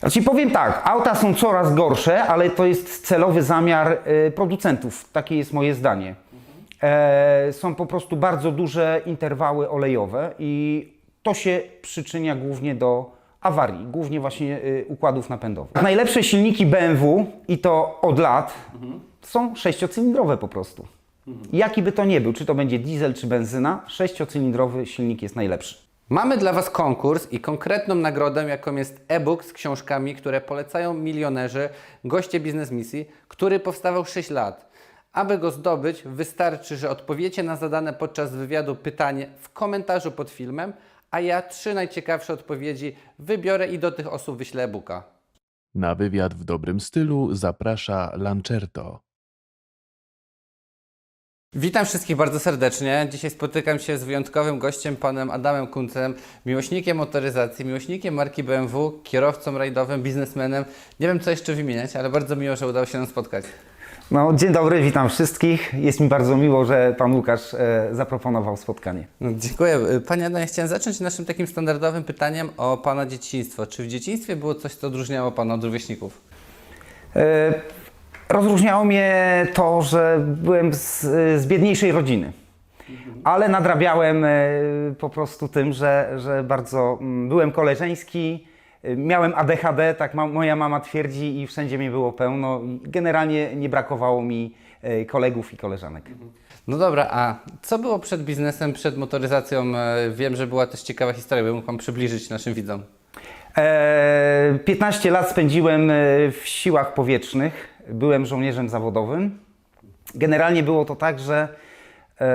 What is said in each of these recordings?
Znaczy powiem tak, auta są coraz gorsze, ale to jest celowy zamiar e, producentów. Takie jest moje zdanie. E, są po prostu bardzo duże interwały olejowe i to się przyczynia głównie do awarii, głównie właśnie e, układów napędowych. Najlepsze silniki BMW i to od lat są sześciocylindrowe po prostu. Jaki by to nie był, czy to będzie diesel, czy benzyna, sześciocylindrowy silnik jest najlepszy. Mamy dla Was konkurs i konkretną nagrodę, jaką jest e-book z książkami, które polecają milionerzy, goście biznes misji, który powstawał 6 lat. Aby go zdobyć, wystarczy, że odpowiecie na zadane podczas wywiadu pytanie w komentarzu pod filmem, a ja trzy najciekawsze odpowiedzi wybiorę i do tych osób wyślę e-booka. Na wywiad w dobrym stylu zaprasza Lancerto. Witam wszystkich bardzo serdecznie. Dzisiaj spotykam się z wyjątkowym gościem, panem Adamem Kuncem, miłośnikiem motoryzacji, miłośnikiem marki BMW, kierowcą rajdowym, biznesmenem. Nie wiem, co jeszcze wymieniać, ale bardzo miło, że udało się nam spotkać. No, dzień dobry, witam wszystkich. Jest mi bardzo miło, że pan Łukasz e, zaproponował spotkanie. No, dziękuję. Panie Adamie, chciałem zacząć naszym takim standardowym pytaniem o pana dzieciństwo. Czy w dzieciństwie było coś, co odróżniało pana od rówieśników? E, rozróżniało mnie to, że byłem z, z biedniejszej rodziny, ale nadrabiałem e, po prostu tym, że, że bardzo mm, byłem koleżeński, e, miałem ADHD, tak moja mama twierdzi i wszędzie mnie było pełno. Generalnie nie brakowało mi e, kolegów i koleżanek. No dobra, a co było przed biznesem, przed motoryzacją? Wiem, że była też ciekawa historia, bym mógł pan przybliżyć naszym widzom. E, 15 lat spędziłem w siłach powietrznych. Byłem żołnierzem zawodowym. Generalnie było to tak, że e,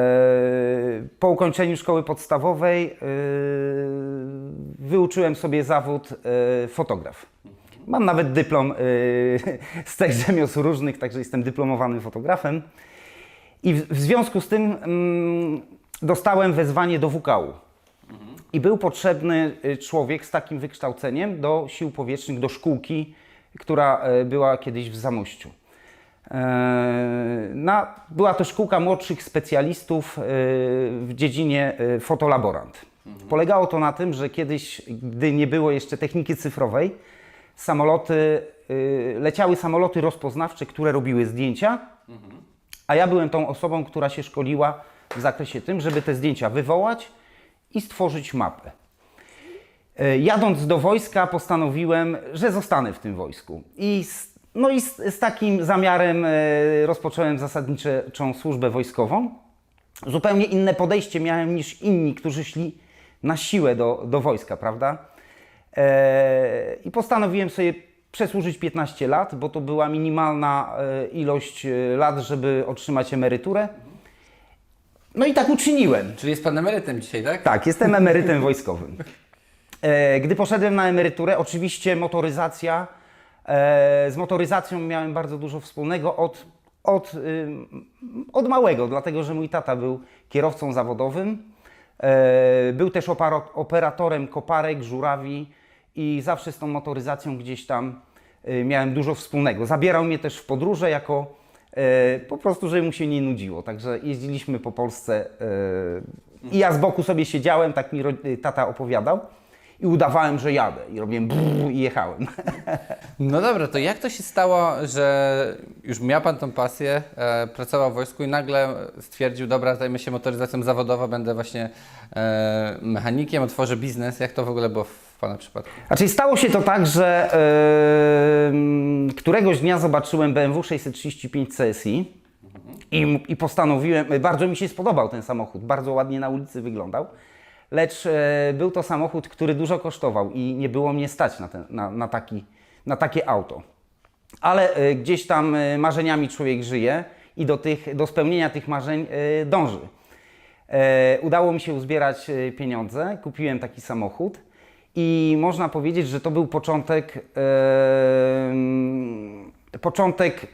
po ukończeniu szkoły podstawowej e, wyuczyłem sobie zawód e, fotograf. Mam nawet dyplom z tych rzemiosł różnych, także jestem dyplomowanym fotografem. I w, związku z tym mm, dostałem wezwanie do WKU. I był potrzebny człowiek z takim wykształceniem do sił powietrznych, do szkółki, która e, była kiedyś w Zamościu. E, Na, była to szkółka młodszych specjalistów e, w dziedzinie fotolaborant. Polegało to na tym, że kiedyś, gdy nie było jeszcze techniki cyfrowej, samoloty, leciały samoloty rozpoznawcze, które robiły zdjęcia, a ja byłem tą osobą, która się szkoliła w zakresie tym, żeby te zdjęcia wywołać i stworzyć mapę. E, Jadąc do wojska, postanowiłem, że zostanę w tym wojsku. I z, no i z, z takim zamiarem e, rozpocząłem zasadniczą służbę wojskową. Zupełnie inne podejście miałem niż inni, którzy szli na siłę do, do wojska, prawda? E, I postanowiłem sobie przesłużyć 15 lat, bo to była minimalna ilość lat, żeby otrzymać emeryturę. No i tak uczyniłem. Czyli jest pan emerytem dzisiaj, tak? Tak, jestem emerytem wojskowym. E, Gdy poszedłem na emeryturę, oczywiście motoryzacja, e, z motoryzacją miałem bardzo dużo wspólnego od, od, ym, od małego, dlatego że mój tata był kierowcą zawodowym, e, był też operatorem koparek, żurawi i zawsze z tą motoryzacją gdzieś tam e, miałem dużo wspólnego. Zabierał mnie też w podróże jako po prostu, żeby mu się nie nudziło. Także jeździliśmy po Polsce i ja z boku sobie siedziałem, tak mi tata opowiadał i udawałem, że jadę i robiłem brrr i jechałem. No dobra, to jak to się stało, że już miał Pan tą pasję, e, pracował w wojsku i nagle stwierdził, dobra, zajmę się motoryzacją zawodową, będę właśnie e, mechanikiem, otworzę biznes. Jak to w ogóle było w Pana przypadku? Znaczy stało się to tak, że em, któregoś dnia zobaczyłem BMW 635 CSI i, i postanowiłem, bardzo mi się spodobał ten samochód, bardzo ładnie na ulicy wyglądał, lecz e, był to samochód, który dużo kosztował i nie było mnie stać na, ten, na, na, taki, na takie auto. Ale e, gdzieś tam e, marzeniami człowiek żyje i do, tych, do spełnienia tych marzeń dąży. Udało mi się uzbierać pieniądze, kupiłem taki samochód i można powiedzieć, że to był początek, początek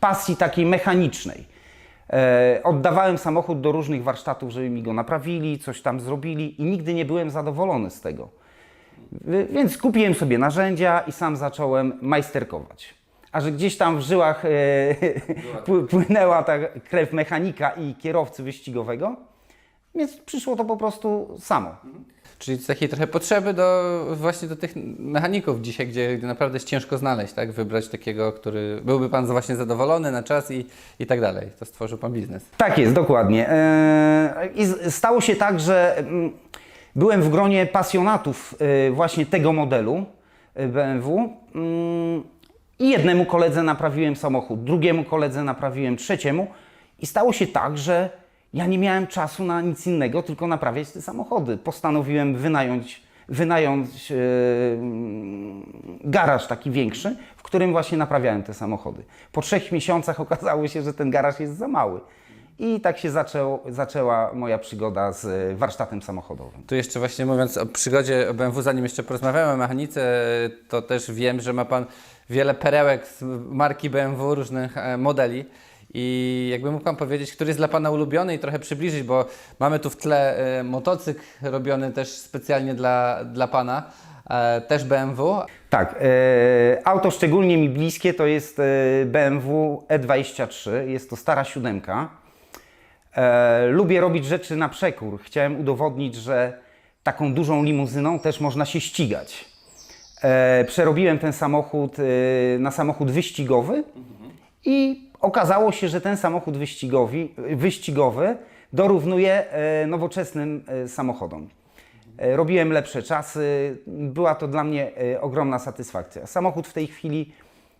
pasji takiej mechanicznej. E, oddawałem samochód do różnych warsztatów, żeby mi go naprawili, coś tam zrobili i nigdy nie byłem zadowolony z tego. Więc kupiłem sobie narzędzia i sam zacząłem majsterkować. A że gdzieś tam w żyłach e, pły- płynęła ta krew mechanika i kierowcy wyścigowego, więc przyszło to po prostu samo. Czyli z takiej trochę potrzeby do właśnie do tych mechaników dzisiaj, gdzie, naprawdę jest ciężko znaleźć, tak? Wybrać takiego, który byłby Pan właśnie zadowolony na czas i, i tak dalej. To stworzył Pan biznes. Tak jest, dokładnie. E, I stało się tak, że mm, byłem w gronie pasjonatów e, właśnie tego modelu e, BMW. mm, I jednemu koledze naprawiłem samochód, drugiemu koledze naprawiłem, trzeciemu. I stało się tak, że ja nie miałem czasu na nic innego, tylko naprawiać te samochody. Postanowiłem wynająć, wynająć mm, garaż taki większy, w którym właśnie naprawiałem te samochody. Po trzech miesiącach okazało się, że ten garaż jest za mały. I tak się zaczął, zaczęła moja przygoda z e, warsztatem samochodowym. Tu jeszcze właśnie mówiąc o przygodzie BMW, zanim jeszcze porozmawiamy o mechanice, to też wiem, że ma Pan wiele perełek z marki BMW, różnych e, modeli. I jakby mógł Pan powiedzieć, który jest dla Pana ulubiony i trochę przybliżyć, bo mamy tu w tle e, motocykl robiony też specjalnie dla, dla Pana, e, też BMW. Tak, e, auto szczególnie mi bliskie to jest BMW E23, jest to stara siódemka. Lubię robić rzeczy na przekór. Chciałem udowodnić, że taką dużą limuzyną też można się ścigać. Przerobiłem ten samochód na samochód wyścigowy i okazało się, że ten samochód wyścigowy dorównuje e, nowoczesnym e, samochodom. E, Robiłem lepsze czasy, była to dla mnie ogromna satysfakcja. Samochód w tej chwili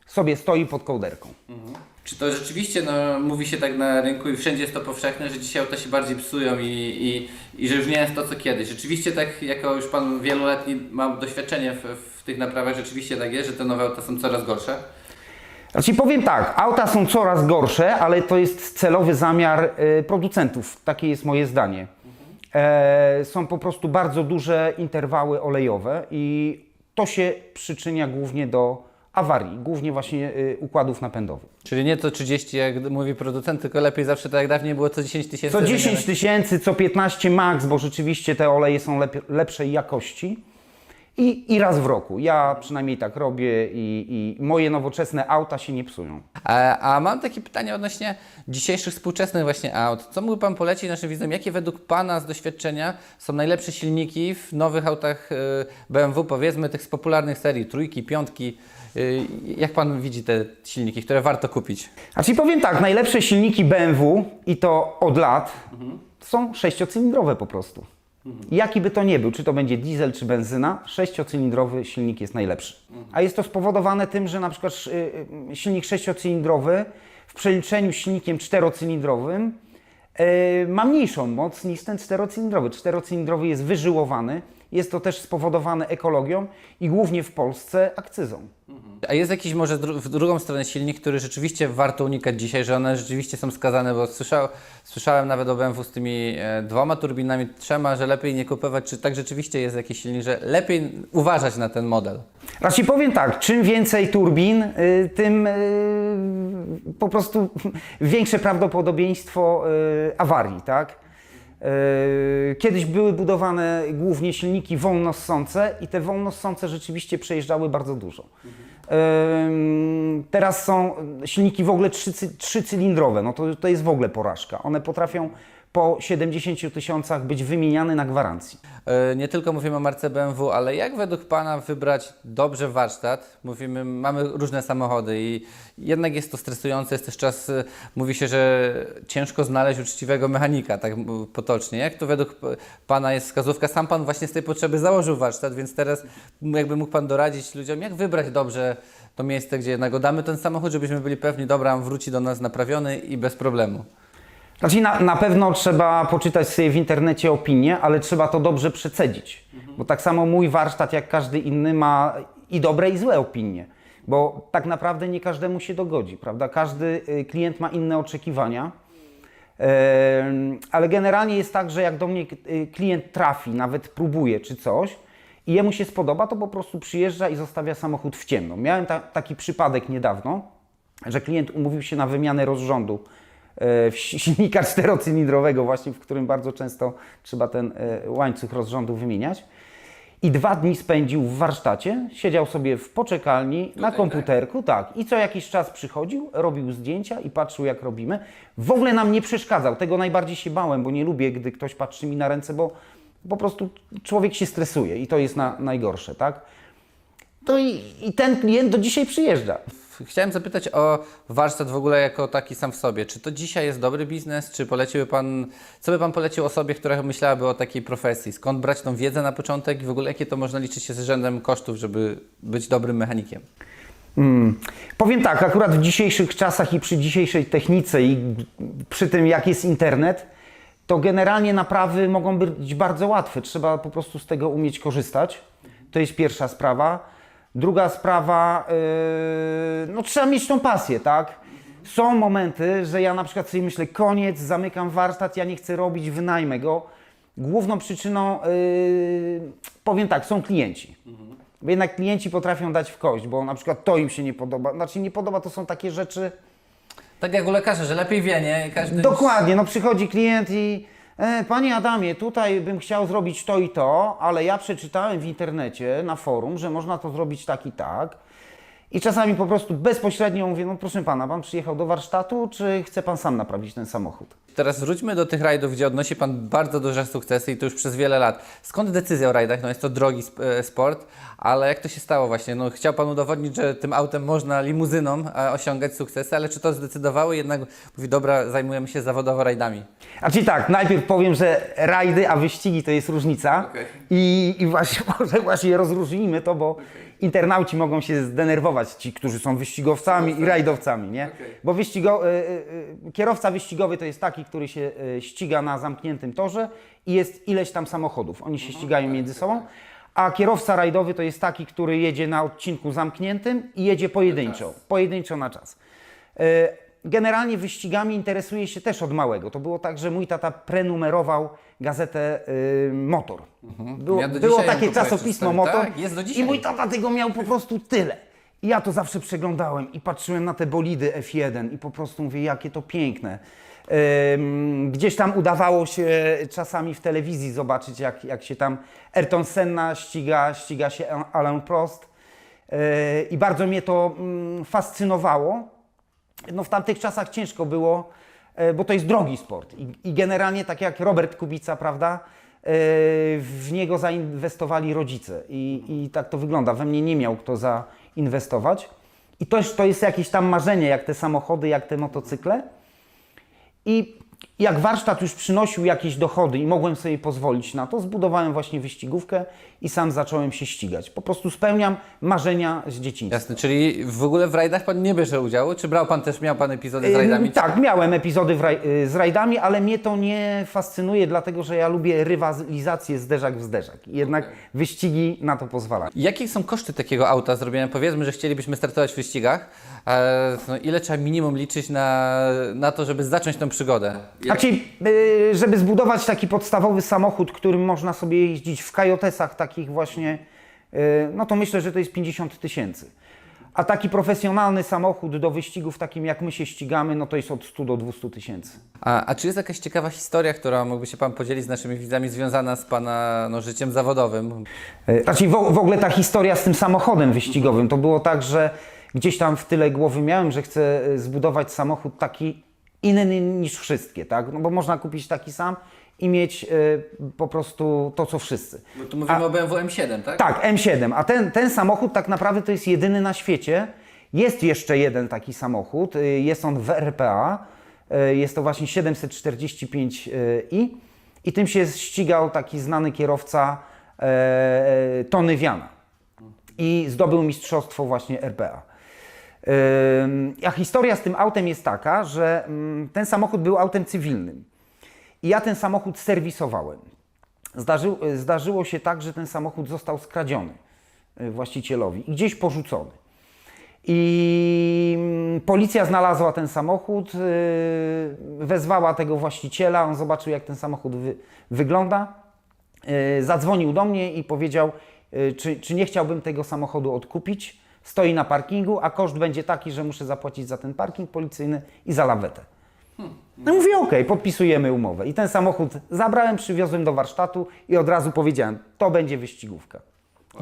sobie stoi pod kołderką. Czy to rzeczywiście, no, mówi się tak na rynku i wszędzie jest to powszechne, że dzisiaj auta się bardziej psują i, i, i że już nie jest to co kiedyś. Rzeczywiście tak, jako już Pan wieloletni ma doświadczenie w, w tych naprawach, rzeczywiście tak jest, że te nowe auta są coraz gorsze. Znaczy powiem tak, auta są coraz gorsze, ale to jest celowy zamiar e, producentów. Takie jest moje zdanie. E, są po prostu bardzo duże interwały olejowe i to się przyczynia głównie do awarii, głównie właśnie e, układów napędowych. Czyli nie to 30, jak mówi producent, tylko lepiej zawsze tak jak dawniej było co 10 tysięcy. Co 10 wymieniane. tysięcy, co 15 max, bo rzeczywiście te oleje są lep- lepszej jakości. I, I raz w roku. Ja przynajmniej tak robię i, i moje nowoczesne auta się nie psują. A, a mam takie pytanie odnośnie dzisiejszych współczesnych właśnie aut. Co mógłby Pan polecić naszym widzom? Jakie według Pana z doświadczenia są najlepsze silniki w nowych autach y, BMW, powiedzmy tych z popularnych serii, trójki, piątki? Y, Jak Pan widzi te silniki, które warto kupić? Znaczy powiem tak, najlepsze silniki BMW i to od lat są sześciocylindrowe po prostu. Jaki by to nie był, czy to będzie diesel, czy benzyna, sześciocylindrowy silnik jest najlepszy. A jest to spowodowane tym, że na przykład y, y, silnik sześciocylindrowy w przeliczeniu z silnikiem czterocylindrowym y, ma mniejszą moc niż ten czterocylindrowy. Czterocylindrowy jest wyżyłowany, jest to też spowodowane ekologią i głównie w Polsce akcyzą. A jest jakiś może dru- w drugą stronę silnik, który rzeczywiście warto unikać dzisiaj, że one rzeczywiście są skazane, bo słyszał, słyszałem nawet o BMW z tymi e, dwoma turbinami, trzema, że lepiej nie kupować. Czy tak rzeczywiście jest jakiś silnik, że lepiej uważać na ten model? Raczej powiem tak, czym więcej turbin, y, tym y, po prostu większe prawdopodobieństwo y, awarii, tak? Y, Kiedyś były budowane głównie silniki wolnossące i te wolnossące rzeczywiście przejeżdżały bardzo dużo. Ym, Teraz są silniki w ogóle trzycy- trzycylindrowe, no to, to jest w ogóle porażka. One potrafią po 70 tysiącach być wymieniane na gwarancji. E, Nie tylko mówimy o marce BMW, ale jak według Pana wybrać dobrze warsztat? Mówimy, mamy różne samochody i jednak jest to stresujące, jest też czas, e, mówi się, że ciężko znaleźć uczciwego mechanika, tak potocznie. Jak to według Pana jest wskazówka? Sam Pan właśnie z tej potrzeby założył warsztat, więc teraz jakby mógł Pan doradzić ludziom, jak wybrać dobrze to miejsce, gdzie jednak oddamy ten samochód, żebyśmy byli pewni, dobra, on wróci do nas naprawiony i bez problemu. Znaczy na, na pewno trzeba poczytać sobie w internecie opinie, ale trzeba to dobrze przecedzić. Bo tak samo mój warsztat, jak każdy inny, ma i dobre, i złe opinie. Bo tak naprawdę nie każdemu się dogodzi, prawda? Każdy y, klient ma inne oczekiwania. Ale generalnie jest tak, że jak do mnie y, klient trafi, nawet próbuje czy coś i jemu się spodoba, to po prostu przyjeżdża i zostawia samochód w ciemno. Miałem ta, taki przypadek niedawno, że klient umówił się na wymianę rozrządu silnika czterocylindrowego właśnie, w którym bardzo często trzeba ten e, łańcuch rozrządu wymieniać. I dwa dni spędził w warsztacie, siedział sobie w poczekalni na komputerku, tak. I co jakiś czas przychodził, robił zdjęcia i patrzył jak robimy. W ogóle nam nie przeszkadzał, tego najbardziej się bałem, bo nie lubię, gdy ktoś patrzy mi na ręce, bo Po prostu człowiek się stresuje i to jest na, najgorsze, tak? To i, i ten klient do dzisiaj przyjeżdża. Chciałem zapytać o warsztat w ogóle jako taki sam w sobie. Czy to dzisiaj jest dobry biznes? Czy poleciłby Pan, co by Pan polecił osobie, która myślałaby o takiej profesji? Skąd brać tą wiedzę na początek i w ogóle jakie to można liczyć się z rzędem kosztów, żeby być dobrym mechanikiem? Mm. Powiem tak, akurat w dzisiejszych czasach i przy dzisiejszej technice i przy tym jak jest internet, to generalnie naprawy mogą być bardzo łatwe. Trzeba po prostu z tego umieć korzystać. To jest pierwsza sprawa. Druga sprawa, yy, no trzeba mieć tą pasję, tak? Są momenty, że ja na przykład sobie myślę, koniec, zamykam warsztat, ja nie chcę robić, wynajmę go. Główną przyczyną, yy, powiem tak, są klienci. Bo jednak klienci potrafią dać w kość, bo na przykład to im się nie podoba. Znaczy nie podoba to są takie rzeczy. Tak jak u lekarza, że lepiej wie, nie? Każdy Dokładnie, no przychodzi klient i Panie Adamie, tutaj bym chciał zrobić to i to, ale ja przeczytałem w internecie, na forum, że można to zrobić tak i tak. I czasami po prostu bezpośrednio mówię, no proszę Pana, Pan przyjechał do warsztatu, czy chce Pan sam naprawić ten samochód? Teraz wróćmy do tych rajdów, gdzie odnosi Pan bardzo duże sukcesy i to już przez wiele lat. Skąd decyzja o rajdach? No jest to drogi e, sport, ale jak to się stało właśnie? No chciał Pan udowodnić, że tym autem można limuzyną e, osiągać sukcesy, ale czy to zdecydowało? Jednak mówi, dobra, zajmujemy się zawodowo rajdami. A czyli tak, najpierw powiem, że rajdy, a wyścigi to jest różnica. Okej. I, I właśnie może właśnie rozróżnijmy to, bo internauci mogą się zdenerwować, ci, którzy są wyścigowcami i rajdowcami, nie? Bo wyścigo, y, y, kierowca wyścigowy to jest taki, który się y, ściga na zamkniętym torze i jest ileś tam samochodów. Oni się ścigają między sobą. A kierowca rajdowy to jest taki, który jedzie na odcinku zamkniętym i jedzie pojedynczo. Pojedynczo na czas. Y, Generalnie wyścigami interesuje się też od małego. To było tak, że mój tata prenumerował gazetę y, Motor. Było, Ja było takie czasopismo Motor tak? I mój tata tego miał po prostu tyle. I ja to zawsze przeglądałem i patrzyłem na te bolidy F1 i po prostu mówię, jakie to piękne. Gdzieś tam udawało się czasami w telewizji zobaczyć, jak, jak się tam Ayrton Senna ściga, ściga się Alain Prost. Yy, I bardzo mnie to mm, fascynowało. No w tamtych czasach ciężko było, e, bo to jest drogi sport. I, i generalnie tak jak Robert Kubica, prawda, e, w niego zainwestowali rodzice. I, I tak to wygląda. We mnie nie miał kto zainwestować. I też to jest jakieś tam marzenie, jak te samochody, jak te motocykle. y I jak warsztat już przynosił jakieś dochody i mogłem sobie pozwolić na to, zbudowałem właśnie wyścigówkę i sam zacząłem się ścigać. Po prostu spełniam marzenia z dzieciństwa. Jasne, czyli w ogóle w rajdach Pan nie bierze udziału? Czy brał Pan też, miał Pan epizody z rajdami? Tak, miałem epizody raj, y, z rajdami, ale mnie to nie fascynuje, dlatego że ja lubię rywalizację zderzak w zderzak. Jednak wyścigi na to pozwalają. Jakie są koszty takiego auta zrobienia? Powiedzmy, że chcielibyśmy startować w wyścigach. No ile trzeba minimum liczyć na, na to, żeby zacząć tą przygodę? Znaczy, żeby zbudować taki podstawowy samochód, którym można sobie jeździć w kajotesach takich właśnie, y, no to myślę, że to jest 50 tysięcy. A taki profesjonalny samochód do wyścigów, takim jak my się ścigamy, no to jest od 100 do 200 tysięcy. A, a czy jest jakaś ciekawa historia, która mógłby się Pan podzielić z naszymi widzami, związana z Pana no, życiem zawodowym? Znaczy w, w ogóle ta historia z tym samochodem wyścigowym, to było tak, że gdzieś tam w tyle głowy miałem, że chcę zbudować samochód taki inny niż wszystkie, tak? No bo można kupić taki sam i mieć e, po prostu to, co wszyscy. Bo tu mówimy o BMW M7, tak? Tak, M7, a ten, ten samochód tak naprawdę to jest jedyny na świecie. Jest jeszcze jeden taki samochód, y, jest on w RPA, y, jest to właśnie 745i i tym się ścigał taki znany kierowca e, Tony Wiana i zdobył mistrzostwo właśnie RPA. A historia z tym autem jest taka, że mm, ten samochód był autem cywilnym i ja ten samochód serwisowałem. Zdarzył, zdarzyło się tak, że ten samochód został skradziony y, właścicielowi i gdzieś porzucony. I mm, policja znalazła ten samochód, y, wezwała tego właściciela, on zobaczył jak ten samochód wy, wygląda, zadzwonił do mnie i powiedział, czy, czy nie chciałbym tego samochodu odkupić. Stoi na parkingu, a koszt będzie taki, że muszę zapłacić za ten parking policyjny i za lawetę. No mówię, okej, podpisujemy umowę. I ten samochód zabrałem, przywiozłem do warsztatu i od razu powiedziałem, to będzie wyścigówka.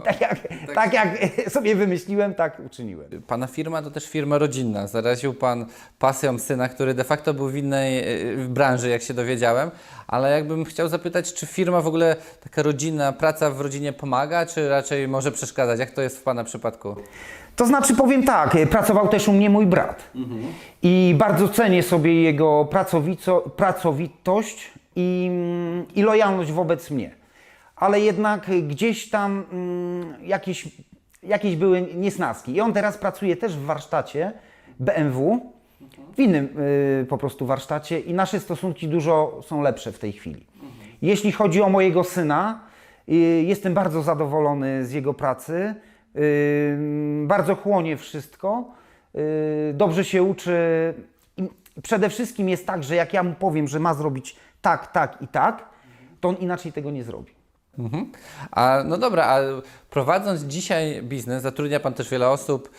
Tak jak, tak jak sobie wymyśliłem, tak uczyniłem. Pana firma to też firma rodzinna. Zaraził Pan pasją syna, który de facto był w innej e, branży, jak się dowiedziałem. Ale jakbym chciał zapytać, czy firma w ogóle, taka rodzinna, praca w rodzinie pomaga, czy raczej może przeszkadzać? Jak to jest w Pana przypadku? To znaczy powiem tak, e, pracował też u mnie mój brat i bardzo cenię sobie jego pracowitość i, mm, i lojalność wobec mnie. Ale jednak gdzieś tam mm, jakieś, jakieś były niesnaski. I on teraz pracuje też w warsztacie BMW, w innym y, po prostu warsztacie i nasze stosunki dużo są lepsze w tej chwili. Jeśli chodzi o mojego syna, y, jestem bardzo zadowolony z jego pracy. y, Bardzo chłonie wszystko. Dobrze się uczy. Przede wszystkim jest tak, że jak ja mu powiem, że ma zrobić tak, tak i tak, to on inaczej tego nie zrobi. Mhm. A no dobra, a prowadząc dzisiaj biznes, zatrudnia Pan też wiele osób,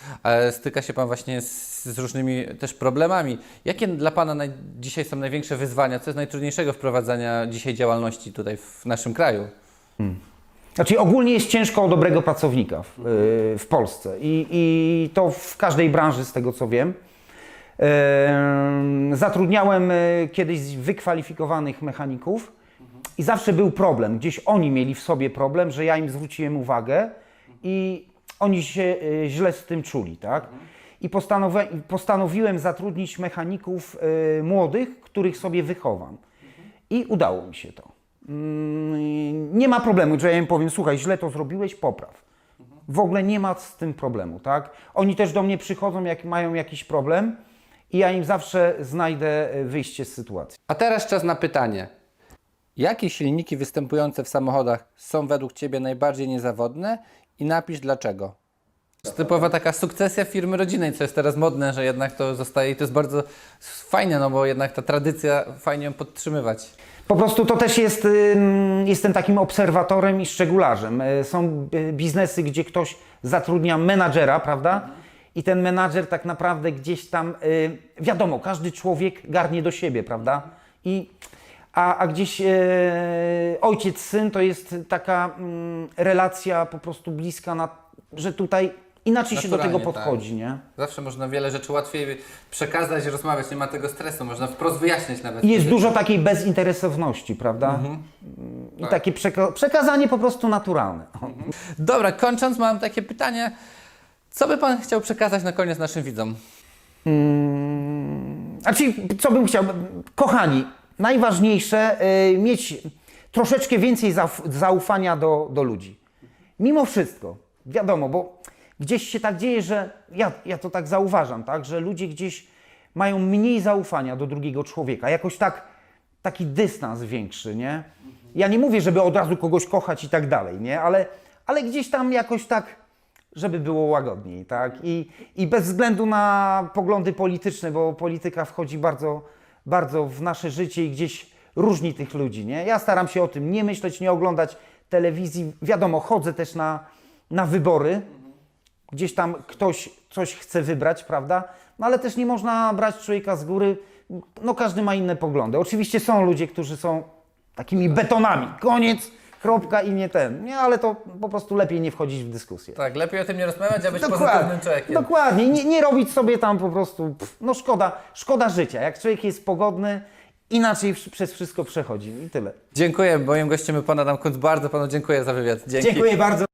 styka się Pan właśnie z, z różnymi też problemami. Jakie dla Pana naj, dzisiaj są największe wyzwania? Co jest najtrudniejszego wprowadzania dzisiaj działalności tutaj w naszym kraju? Znaczy ogólnie jest ciężko o dobrego pracownika w, y, w Polsce I, i to w każdej branży z tego co wiem. Em, Zatrudniałem y, kiedyś wykwalifikowanych mechaników i zawsze był problem. Gdzieś oni mieli w sobie problem, że ja im zwróciłem uwagę i oni się y, źle z tym czuli, tak? I postanowi- postanowiłem zatrudnić mechaników y, młodych, których sobie wychowam. I udało mi się to. Mm, Nie ma problemu, że ja im powiem, słuchaj, źle to zrobiłeś, popraw. W ogóle nie ma z tym problemu, tak? Oni też do mnie przychodzą, jak mają jakiś problem i ja im zawsze znajdę e, wyjście z sytuacji. A teraz czas na pytanie. Jakie silniki występujące w samochodach są według Ciebie najbardziej niezawodne i napisz dlaczego? Typowa taka sukcesja firmy rodzinnej, co jest teraz modne, że jednak to zostaje i to jest bardzo fajne, no bo jednak ta tradycja fajnie ją podtrzymywać. Po prostu to też jest, jestem takim obserwatorem i szczegularzem. E, Są e, biznesy, gdzie ktoś zatrudnia menadżera, prawda? I ten menadżer tak naprawdę gdzieś tam, y, wiadomo, każdy człowiek garnie do siebie, prawda? I, a, a gdzieś e, ojciec-syn to jest taka mm, relacja po prostu bliska, na, że tutaj inaczej się do tego Naturalnie, podchodzi, nie? Zawsze można wiele rzeczy łatwiej przekazać, rozmawiać, nie ma tego stresu, można wprost wyjaśnić nawet. I jest dużo takiej bezinteresowności, prawda? I takie przeka- przekazanie po prostu naturalne. Dobra, kończąc mam takie pytanie. Co by Pan chciał przekazać na koniec naszym widzom? Znaczy, co bym chciał? Kochani, najważniejsze y, mieć troszeczkę więcej zauf- zaufania do, do ludzi. Mimo wszystko, wiadomo, bo gdzieś się tak dzieje, że ja, ja to tak zauważam, tak, że ludzie gdzieś mają mniej zaufania do drugiego człowieka, jakoś tak taki dystans większy, nie? Ja nie mówię, żeby od razu kogoś kochać i tak dalej, nie? Ale, ale gdzieś tam jakoś tak żeby było łagodniej, tak? I, I bez względu na poglądy polityczne, bo polityka wchodzi bardzo, bardzo w nasze życie i gdzieś różni tych ludzi, nie? Ja staram się o tym nie myśleć, nie oglądać telewizji. Wiadomo, chodzę też na, na wybory, gdzieś tam ktoś coś chce wybrać, prawda? No ale też nie można brać człowieka z góry. No każdy ma inne poglądy. Oczywiście są ludzie, którzy są takimi betonami. Koniec, kropka i nie ten. Nie, ale to po prostu lepiej nie wchodzić w dyskusję. Tak, lepiej o tym nie rozmawiać, a być pozytywnym człowiekiem. Dokładnie, nie, nie robić sobie tam po prostu, pff, no szkoda, szkoda życia. Jak człowiek jest pogodny, inaczej przez wszystko przechodzi i tyle. Dziękuję, moim gościem był Pan Adam Kunt. Bardzo Panu dziękuję za wywiad. Dzięki. Dziękuję bardzo.